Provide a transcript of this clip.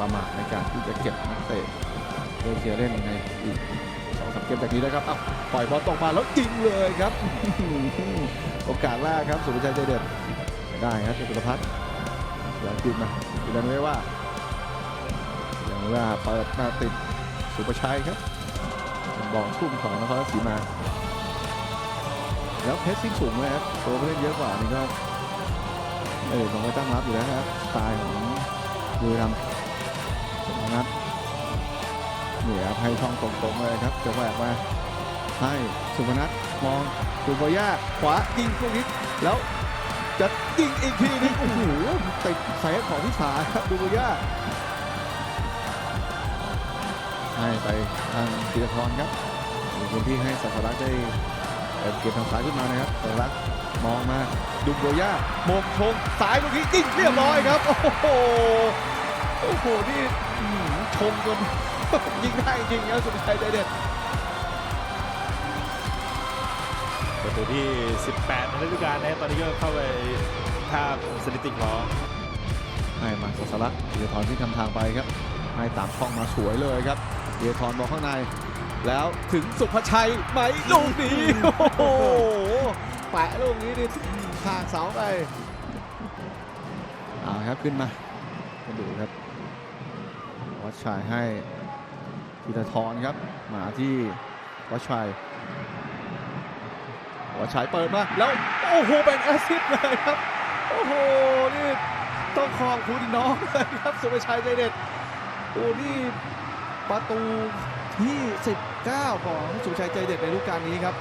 ประมาทในการที่จะเก็บนักเตะโดยจะเล่นในอีกสองสามเกมจากนี้นะครับอ้าวปล่อยบอลตกมาแล้วยิงเลยครับ โอกาสแรกครับสุภาชัยใจเด็ดได้ครับเป็นกุลพัฒน์ย้อนคืนมาดูดันไว้ว่าอย่างว่าเปิดมาติดสุภาชัยครับบอลทุ่มของนครสีมา แล้วเพชรซิ่งสูงเลยครับตัวเล่นเยอะกว่านี่ก็เออลงไปตั้งรับอยู่แล้วครับสไตล์ของบุรีรัมย์สม นัทเนี่ยครับให้ช่องตรงๆเลยครับจะแหวกมาให้สุพนัทมองสุภยาขวายิงลูกนี้แล้วจะยิงอีกทีนึงโอ้โหติดเซฟของพิสาครับดูบุญยาให้ไปทางธีรทรครับมีพื้นที่ให้สัสลักได้เปิดเกมทางซ้ายขึ้นมานะครับเปิดรักมองมาดุมโบย่าโมงชงสายลูกนี้ยิงเรียบร้อยครับโอ้โห โอ้โห นี่อื้อหือชมจนยิงได้จริงครับสุภาชัยใจเด็ดประตูที่ 18 ในฤดูกาลนะครับตอนนี้ก็เข้าไปท่าบสถิติของให้มาสัสลักษณ์เดียทรที่ทำทางไปครับ ให้ตามช่องมาสวยเลยครับเดียทรบอลข้างใน แล้วถึงสุภาชัยไหมลูกนี้โอ้โหแปะลูกนี้นี่ทางเสาไปเอาครับขึ้นมามาดูครับ วัชชัยให้ธีรทรครับ มาที่วัชชัยวัชชัยเปิดมาแล้วโอ้โหเป็นแอสซิสต์เลยครับ โอ้โหนี่ต้องขอบคุณน้องเลยครับสุภชัยใจเด็ดโอ้นี่ประตูที่ 19 ของสุภชัยใจเด็ดในฤดูกาลนี้ครับ